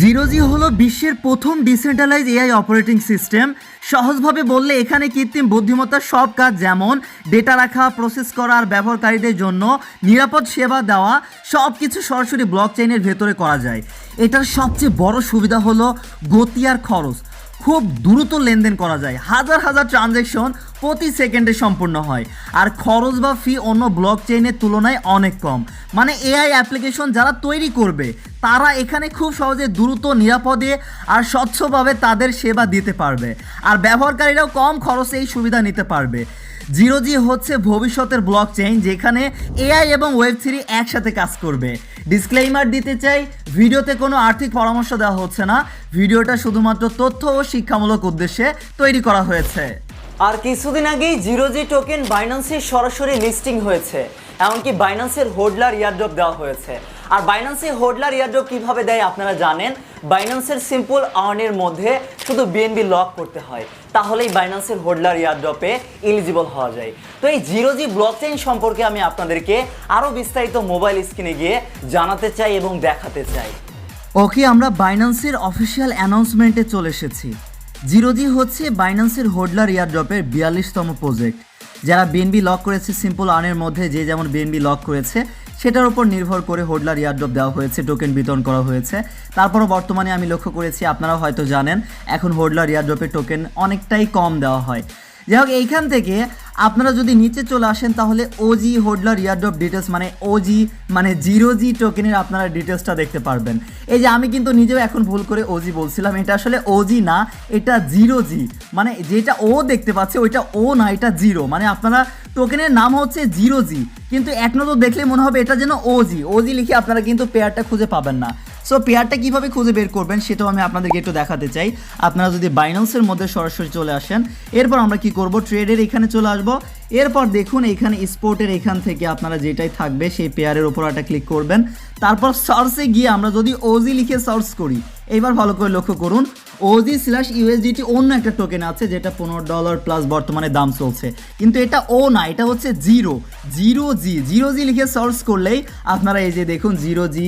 Zero জি হলো বিশ্বের প্রথম ডিসেন্ট্রালাইজ এআই অপারেটিং সিস্টেম। সহজভাবে বললে এখানে কৃত্রিম বুদ্ধিমত্তার সব কাজ যেমন ডেটা রাখা প্রসেস করা আর ব্যবহারকারীদের জন্য নিরাপদ সেবা দেওয়া সব কিছু সরাসরি ব্লক চেইনের ভেতরে করা যায়। এটার সবচেয়ে বড় সুবিধা হলো গতি আর খরচ। খুব দ্রুত লেনদেন করা যায়। হাজার হাজার ট্রানজ্যাকশন প্রতি সেকেন্ডে সম্পূর্ণ হয়। আর খরচ বা ফি অন্য ব্লক চেইনের তুলনায় অনেক কম। মানে এআই অ্যাপ্লিকেশন যারা তৈরি করবে তারা এখানে খুব সহজে দ্রুত, নিরাপদে আর স্বচ্ছভাবে তাদের সেবা দিতে পারবে। আর ব্যবহারকারীরাও কম খরচে এই সুবিধা নিতে পারবে। জিরো জি হচ্ছে ভবিষ্যতের ব্লক চেইন যেখানে এআই এবং ওয়েব থ্রি একসাথে কাজ করবে। ডিসক্লেইমার দিতে চাই, ভিডিওতে কোনো আর্থিক পরামর্শ দেওয়া হচ্ছে না। ভিডিওটা শুধুমাত্র তথ্য ও শিক্ষামূলক উদ্দেশ্যে তৈরি করা হয়েছে। আর কিছুদিন আগেই জিরো জি টোকেন বাইন্যান্সে সরাসরি লিস্টিং হয়েছে। এমনকি বাইন্যান্সের হোল্ডলার ইয়ারড্রপ দেওয়া হয়েছে। আর বাইন্যান্সে হোল্ডলার ইয়ারড্রপ কীভাবে দেয় আপনারা জানেন? বাইন্যান্সের সিম্পল আর্নের মধ্যে শুধু বিএনবি লক করতে হয়। তাহলেই বাইন্যান্সের হোল্ডলার ইয়ারড্রপে এলিজিবল হওয়া যায়। তো এই জিরো জি ব্লক চেইন সম্পর্কে আমি আপনাদেরকে আরও বিস্তারিত মোবাইল স্ক্রিনে গিয়ে জানাতে চাই এবং দেখাতে চাই। ওকে, আমরা বাইন্যান্সের অফিসিয়াল অ্যানাউন্সমেন্টে চলে এসেছি। জিরো জি হচ্ছে বাইন্যান্সের হোল্ডলার ইয়ারড্রপের বিয়াল্লিশতম প্রজেক্ট যারা বিএনবি লক করেছে সিম্পল আর্নের মধ্যে যে যেমন বিএনবি লক করেছে সেটার উপর নির্ভর করে হোল্ডলার ইয়ারড্রপ দেওয়া হয়েছে টোকেন বিতরণ করা হয়েছে। তারপরও বর্তমানে আমি লক্ষ্য করেছি, আপনারাও হয়তো জানেন, এখন হোল্ডলার ইয়ারড্রপের টোকেন অনেকটাই কম দেওয়া হয়। যাই হোক, এইখান থেকে আপনারা যদি নিচে চলে আসেন, তাহলে ওজি হোল্ডলার ইয়ারড্রপ ডিটেলস মানে ওজি মানে জিরো জি টোকেনের আপনারা ডিটেলসটা দেখতে পারবেন। এই যে আমি কিন্তু নিজেও এখন ভুল করে ওজি বলছিলাম, এটা আসলে ওজি না, এটা জিরো জি মানে যেটা ও দেখতে পাচ্ছে, ওইটা ও না, এটা জিরো মানে আপনারা টোকেনের নাম হচ্ছে জিরো জি কিন্তু এক নজর দেখলে মনে হবে এটা যেন ওজি ওজি লিখে আপনারা কিন্তু পেয়ারটা খুঁজে পাবেন না। সো পেয়ারটা কীভাবে খুঁজে বের করবেন সেটাও আমি আপনাদেরকে একটু দেখাতে চাই। আপনারা যদি বাইন্যান্সের মধ্যে সরাসরি চলে আসেন, এরপর আমরা কি করব? ট্রেডের এখানে চলে আসব। এরপর দেখুন এখানে স্পোর্টের এখান থেকে আপনারা যেটাই থাকবে সেই পেয়ারের ওপর একটা ক্লিক করবেন। তারপর সার্চে গিয়ে আমরা যদি ওজি লিখে সার্চ করি এইবার ভালো করে লক্ষ্য করুন ওজি স্ল্যাশ ইউএসডিটি অন্য একটা টোকেন আছে যেটা পনেরো ডলার প্লাস বর্তমানে দাম চলছে। কিন্তু এটা ও না, এটা হচ্ছে zero zero G zero G লিখে সার্চ করলেই আপনারা এই যে দেখুন জিরো জি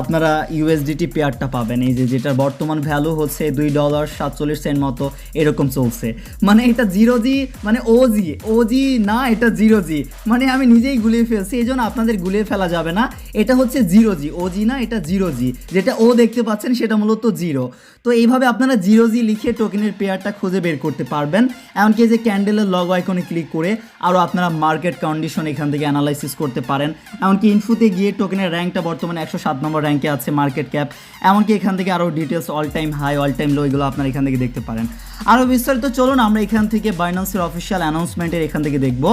আপনারা ইউএসডিটি পেয়ারটা পাবেন। এই যে যেটার বর্তমান ভ্যালু হচ্ছে দুই ডলার সাতচল্লিশ সেন্ট মতো, এরকম চলছে। মানে এটা জিরো জি মানে ও জি ও জি না, এটা জিরো জি মানে আমি নিজেই গুলিয়ে ফেলছি, এই জন্য আপনাদের গুলিয়ে ফেলা যাবে না। এটা হচ্ছে জিরো জি ও জি না, এটা জিরো জি যেটা ও দেখতে পাচ্ছেন, সেটা মূলত জিরো তো এইভাবে আপনারা জিরো জি লিখে টোকেনের পেয়ারটা খুঁজে বের করতে পারবেন। এমনকি যে ক্যান্ডেলের লগ আইকনে ক্লিক করে আরও আপনারা মার্কেট কন্ডিশন এখান থেকে অ্যানালাইসিস করতে পারেন। এমনকি ইনফুতে গিয়ে টোকেনের র্যাঙ্কটা বর্তমানে একশো সাত নম্বর র্যাঙ্কে আছে মার্কেট ক্যাপ এমনকি এখান থেকে আরও details all time high all time low এগুলো আপনারা এখান থেকে দেখতে পারেন। আরও বিস্তারিত চলুন, আমরা এখান থেকে বাইন্যান্সের অফিসিয়াল অ্যানাউন্সমেন্টের এখান থেকে দেখব।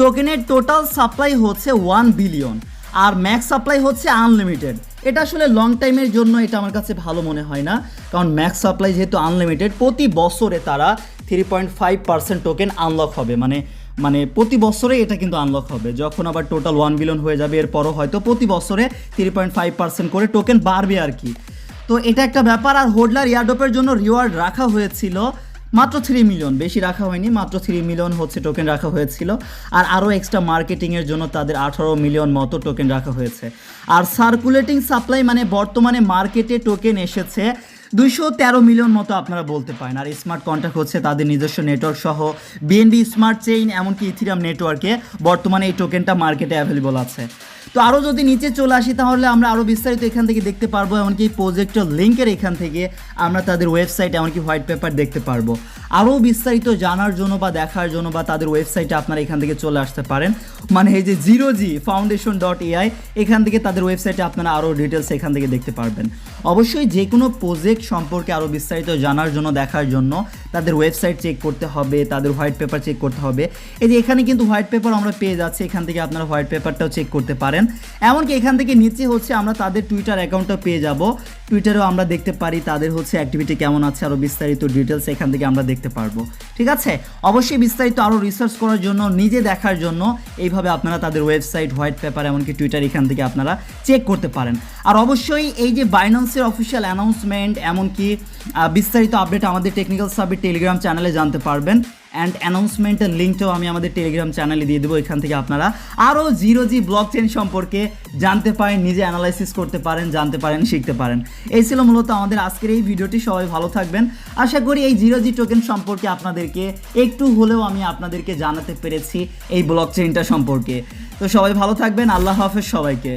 টোকেনের টোটাল সাপ্লাই হচ্ছে ওয়ান বিলিয়ন আর ম্যাক্স সাপ্লাই হচ্ছে আনলিমিটেড এটা আসলে লং টাইমের জন্য এটা আমার কাছে ভালো মনে হয় না। কারণ ম্যাক্স সাপ্লাই যেহেতু আনলিমিটেড প্রতি বছরে তারা three point five percent token unlock হবে। মানে মানে প্রতি বছরে এটা কিন্তু আনলক হবে। যখন আবার টোটাল ওয়ান বিলিয়ন হয়ে যাবে, এরপরও হয়তো প্রতি বছরে থ্রি পয়েন্ট ফাইভ পার্সেন্ট করে টোকেন বাড়বে আর কি। তো এটা একটা ব্যাপার। আর হোল্ডলার ইয়ারডোপের জন্য রিওয়ার্ড রাখা হয়েছিল মাত্র থ্রি মিলিয়ন বেশি রাখা হয়নি, মাত্র থ্রি মিলিয়ন হচ্ছে টোকেন রাখা হয়েছিল। আর আরও এক্সট্রা মার্কেটিংয়ের জন্য তাদের আঠারো মিলিয়ন মতো টোকেন রাখা হয়েছে। আর সার্কুলেটিং সাপ্লাই মানে বর্তমানে মার্কেটে টোকেন এসেছে দুইশো তেরো মিলিয়ন মতো আপনারা বলতে পারেন। আর স্মার্ট কন্ট্যাক্ট হচ্ছে তাদের নিজস্ব নেটওয়ার্ক সহ বিএনবি স্মার্ট চেইন এমনকি ইথিরাম নেটওয়ার্কে বর্তমানে এই টোকেনটা মার্কেটে অ্যাভেলেবল আছে। তো আরও যদি নিচে চলে আসি, তাহলে আমরা আরও বিস্তারিত এখান থেকে দেখতে পারব, এমনকি প্রজেক্টের লিঙ্কের এখান থেকে আমরা তাদের ওয়েবসাইট এমনকি হোয়াইট পেপার দেখতে পারব। আরও বিস্তারিত জানার জন্য বা দেখার জন্য বা তাদের ওয়েবসাইটে আপনারা এখান থেকে চলে আসতে পারেন। মানে এই যে zero G foundation dot AI এখান থেকে তাদের ওয়েবসাইটে আপনারা আরও ডিটেলস এখান থেকে দেখতে পারবেন। অবশ্যই যে কোনো প্রজেক্ট সম্পর্কে আরও বিস্তারিত জানার জন্য, দেখার জন্য তাদের ওয়েবসাইট চেক করতে হবে, তাদের হোয়াইট পেপার চেক করতে হবে। এই যে এখানে কিন্তু হোয়াইট পেপার আমরা পেয়ে যাচ্ছি, এখান থেকে আপনারা হোয়াইট পেপারটাও চেক করতে পারেন। এমনকি এখান থেকে নিচে হচ্ছে আমরা তাদের টুইটার অ্যাকাউন্টটাও পেয়ে যাব। টুইটারেও আমরা দেখতে পারি, তাদের হচ্ছে অ্যাক্টিভিটি কেমন আছে আরও বিস্তারিত ডিটেলস এখান থেকে আমরা দেখতে পারব। ঠিক আছে? অবশ্যই বিস্তারিত আরও রিসার্চ করার জন্য, নিজে দেখার জন্য, এইভাবে আপনারা তাদের ওয়েবসাইট হোয়াইট পেপার এমনকি টুইটার এখান থেকে আপনারা চেক করতে পারেন। আর অবশ্যই এই যে বাইন্যান্সের অফিসিয়াল অ্যানাউন্সমেন্ট এমনকি বিস্তারিত আপডেট আমাদের টেকনিক্যাল সাবের টেলিগ্রাম চ্যানেলে জানতে পারবেন। অ্যান্ড অ্যানাউন্সমেন্টের লিঙ্কটাও আমি আমাদের টেলিগ্রাম চ্যানেলে দিয়ে দেবো, এখান থেকে আপনারা আরও জিরো জি ব্লক চেন সম্পর্কে জানতে পারেন, নিজে অ্যানালাইসিস করতে পারেন, জানতে পারেন, শিখতে পারেন। এই ছিল মূলত আমাদের আজকের এই ভিডিওটি সবাই ভালো থাকবেন। আশা করি এই জিরো জি টোকেন সম্পর্কে আপনাদেরকে একটু হলেও আমি আপনাদেরকে জানাতে পেরেছি এই ব্লক চেনটা সম্পর্কে। তো সবাই ভালো থাকবেন, আল্লাহ হাফেজ সবাইকে।